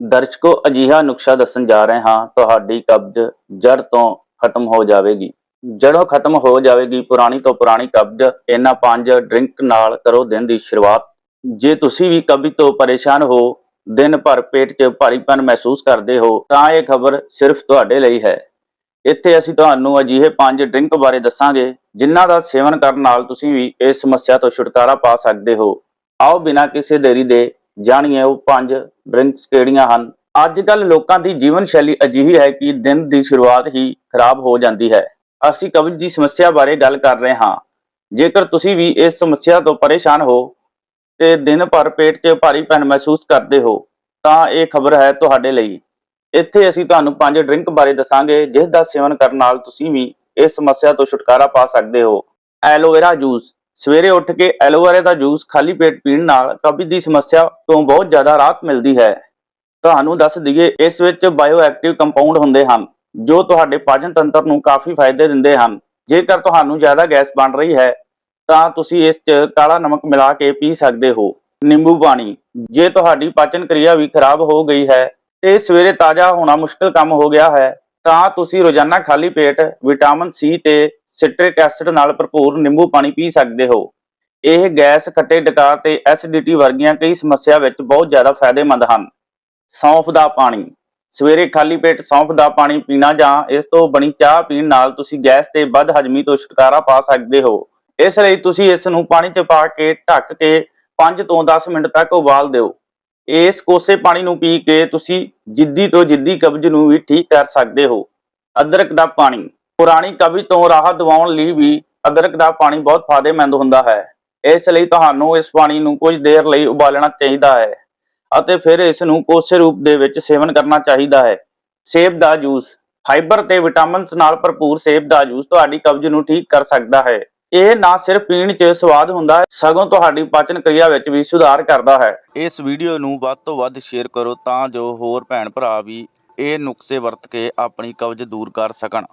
ਦਰਸ਼ਕੋ, ਅਜਿਹਾ ਨੁਕਸਾ ਦੱਸਣ ਜਾ ਰਹੇ ਹਾਂ, ਤੁਹਾਡੀ ਕਬਜ਼ ਜੜ ਤੋਂ ਖਤਮ ਹੋ ਜਾਵੇਗੀ। ਜੜੋਂ ਖਤਮ ਹੋ ਜਾਵੇਗੀ, ਪੁਰਾਣੀ ਤੋਂ ਪੁਰਾਣੀ ਕਬਜ਼, ਇਹਨਾਂ ਪੰਜ ਡਰਿੰਕ ਨਾਲ ਕਰੋ ਦਿਨ ਦੀ ਸ਼ੁਰੂਆਤ। ਜੇ ਤੁਸੀਂ ਵੀ ਕਬਜ਼ ਤੋਂ ਪਰੇਸ਼ਾਨ ਹੋ, ਦਿਨ ਭਰ ਪੇਟ 'ਚ ਭਾਰੀਪਨ ਮਹਿਸੂਸ ਕਰਦੇ ਹੋ, ਤਾਂ ਇਹ ਖਬਰ ਸਿਰਫ ਤੁਹਾਡੇ ਲਈ ਹੈ। ਇੱਥੇ ਅਸੀਂ ਤੁਹਾਨੂੰ ਅਜਿਹੇ ਪੰਜ ਡਰਿੰਕ ਬਾਰੇ ਦੱਸਾਂਗੇ, ਜਿਨ੍ਹਾਂ ਦਾ ਸੇਵਨ ਕਰਨ ਨਾਲ ਤੁਸੀਂ ਵੀ ਇਸ ਸਮੱਸਿਆ ਤੋਂ ਛੁਟਕਾਰਾ ਪਾ ਸਕਦੇ ਹੋ। ਆਓ ਬਿਨਾਂ ਕਿਸੇ ਦੇਰੀ ਦੇ ਜਾਣੀਏ ਉਹ ਪੰਜ ਡਰਿੰਕਸ ਕਿਹੜੀਆਂ ਹਨ। ਅੱਜ ਕੱਲ ਲੋਕਾਂ ਦੀ ਜੀਵਨ ਸ਼ੈਲੀ ਅਜਿਹੀ ਹੈ ਕਿ ਦਿਨ ਦੀ ਸ਼ੁਰੂਆਤ ਹੀ ਖਰਾਬ ਹੋ ਜਾਂਦੀ ਹੈ। ਅਸੀਂ ਕਬਜ਼ ਦੀ ਸਮੱਸਿਆ ਬਾਰੇ ਗੱਲ ਕਰ ਰਹੇ ਹਾਂ। ਜੇਕਰ ਤੁਸੀਂ ਵੀ ਇਸ ਸਮੱਸਿਆ ਤੋਂ ਪਰੇਸ਼ਾਨ ਹੋ ਤੇ ਦਿਨ ਭਰ ਪੇਟ 'ਚ ਭਾਰੀਪਨ ਮਹਿਸੂਸ ਕਰਦੇ ਹੋ, ਤਾਂ ਇਹ ਖਬਰ ਹੈ ਤੁਹਾਡੇ ਲਈ। ਇੱਥੇ ਅਸੀਂ ਤੁਹਾਨੂੰ ਪੰਜ ਡਰਿੰਕ ਬਾਰੇ ਦੱਸਾਂਗੇ, ਜਿਸ ਦਾ ਸੇਵਨ ਕਰਨ ਨਾਲ ਤੁਸੀਂ ਵੀ ਇਸ ਸਮੱਸਿਆ ਤੋਂ ਛੁਟਕਾਰਾ ਪਾ ਸਕਦੇ ਹੋ। ਐਲੋਵੇਰਾ ਜੂਸ ਸਵੇਰੇ ਉੱਠ ਕੇ ਐਲੋਵੇਰਾ ਦਾ ਜੂਸ ਖਾਲੀ ਪੇਟ ਪੀਣ ਨਾਲ ਕਬਜ਼ ਦੀ ਸਮੱਸਿਆ ਤੋਂ ਬਹੁਤ ਜ਼ਿਆਦਾ ਰਾਹਤ ਮਿਲਦੀ ਹੈ। ਤੁਹਾਨੂੰ ਦੱਸ ਦਈਏ, ਇਸ ਵਿੱਚ ਬਾਇਓਐਕਟਿਵ ਕੰਪਾਊਂਡ ਹੁੰਦੇ ਹਨ, ਜੋ ਤੁਹਾਡੇ ਪਾਚਨ ਤੰਤਰ ਨੂੰ ਕਾਫੀ ਫਾਇਦੇ ਦਿੰਦੇ ਹਨ। ਜੇਕਰ ਤੁਹਾਨੂੰ ਜ਼ਿਆਦਾ ਗੈਸ ਬਣ ਰਹੀ ਹੈ, ਤਾਂ ਤੁਸੀਂ ਇਸ 'ਚ ਕਾਲਾ ਨਮਕ ਮਿਲਾ ਕੇ ਪੀ ਸਕਦੇ ਹੋ। ਨਿੰਬੂ ਪਾਣੀ, ਜੇ ਤੁਹਾਡੀ ਪਾਚਨ ਕਿਰਿਆ ਵੀ ਖਰਾਬ ਹੋ ਗਈ ਹੈ ਤੇ ਸਵੇਰੇ ਤਾਜ਼ਾ ਹੋਣਾ ਮੁਸ਼ਕਲ ਕੰਮ ਹੋ ਗਿਆ ਹੈ, ਤਾਂ ਤੁਸੀਂ ਰੋਜ਼ਾਨਾ ਖਾਲੀ ਪੇਟ ਵਿਟਾਮਿਨ ਸੀ ਤੇ ਸਿਟ੍ਰਿਕ ਐਸਿਡ ਨਾਲ ਭਰਪੂਰ ਨਿੰਬੂ ਪਾਣੀ ਪੀ ਸਕਦੇ ਹੋ। ਇਹ ਗੈਸ ਖੱਟੇ ਡਕਾਰ ਤੇ ਐਸਿਡਿਟੀ ਵਰਗੀਆਂ ਕਈ ਸਮੱਸਿਆ ਵਿੱਚ ਬਹੁਤ ਜ਼ਿਆਦਾ ਫਾਇਦੇਮੰਦ ਹਨ। ਸੌਂਫ ਦਾ ਪਾਣੀ। ਸਵੇਰੇ ਖਾਲੀ ਪੇਟ ਸੌਂਫ ਦਾ ਪਾਣੀ ਪੀਣਾ ਜਾਂ ਇਸ ਤੋਂ ਬਣੀ ਚਾਹ ਪੀਣ ਨਾਲ ਤੁਸੀਂ ਗੈਸ ਤੇ ਵੱਧ ਹਜਮੀ ਤੋਂ ਛੁਟਕਾਰਾ ਪਾ ਸਕਦੇ ਹੋ। ਇਸ ਲਈ ਤੁਸੀਂ ਇਸ ਨੂੰ ਪਾਣੀ 'ਚ ਪਾ ਕੇ ਢੱਕ ਕੇ 5 ਤੋਂ 10 ਮਿੰਟ ਤੱਕ ਉਬਾਲ ਦਿਓ। ਇਸ ਕੋਸੇ ਪਾਣੀ ਨੂੰ ਪੀ ਕੇ ਤੁਸੀਂ ਜਿੱਦੀ ਤੋਂ ਜਿੱਦੀ ਕਬਜ਼ ਨੂੰ ਵੀ ਠੀਕ ਕਰ ਸਕਦੇ ਹੋ। ਅਦਰਕ ਦਾ ਪਾਣੀ। ਪੁਰਾਣੀ ਕਬਜ਼ ਤੋਂ ਰਾਹਤ ਦਿਵਾਉਣ ਲਈ ਵੀ ਅਦਰਕ ਦਾ ਪਾਣੀ ਬਹੁਤ ਫਾਇਦੇਮੰਦ ਹੁੰਦਾ ਹੈ। ਇਸ ਲਈ ਤੁਹਾਨੂੰ ਇਸ ਪਾਣੀ ਨੂੰ ਕੁਝ ਦੇਰ ਲਈ ਉਬਾਲਣਾ ਚਾਹੀਦਾ ਹੈ ਅਤੇ ਫਿਰ ਇਸ ਨੂੰ ਕੋਸੇ ਰੂਪ ਦੇ ਵਿੱਚ ਸੇਵਨ ਕਰਨਾ ਚਾਹੀਦਾ ਹੈ। ਸੇਬ ਦਾ ਜੂਸ, ਫਾਈਬਰ ਤੇ ਵਿਟਾਮਿਨਸ ਨਾਲ ਭਰਪੂਰ ਸੇਬ ਦਾ ਜੂਸ ਤੁਹਾਡੀ ਕਬਜ਼ ਨੂੰ ਠੀਕ ਕਰ ਸਕਦਾ ਹੈ। ਇਹ ਨਾ ਸਿਰਫ ਪੀਣ 'ਚ ਸਵਾਦ ਹੁੰਦਾ ਹੈ ਸਗੋਂ ਤੁਹਾਡੀ ਪਾਚਨ ਕਿਰਿਆ ਵਿੱਚ ਵੀ ਸੁਧਾਰ ਕਰਦਾ ਹੈ। ਇਸ ਵੀਡੀਓ ਨੂੰ ਵੱਧ ਤੋਂ ਵੱਧ ਸ਼ੇਅਰ ਕਰੋ ਤਾਂ ਜੋ ਹੋਰ ਭੈਣ ਭਰਾ ਵੀ ਇਹ ਨੁਕਸੇ ਵਰਤ ਕੇ ਆਪਣੀ ਕਬਜ਼ ਦੂਰ ਕਰ ਸਕਣ।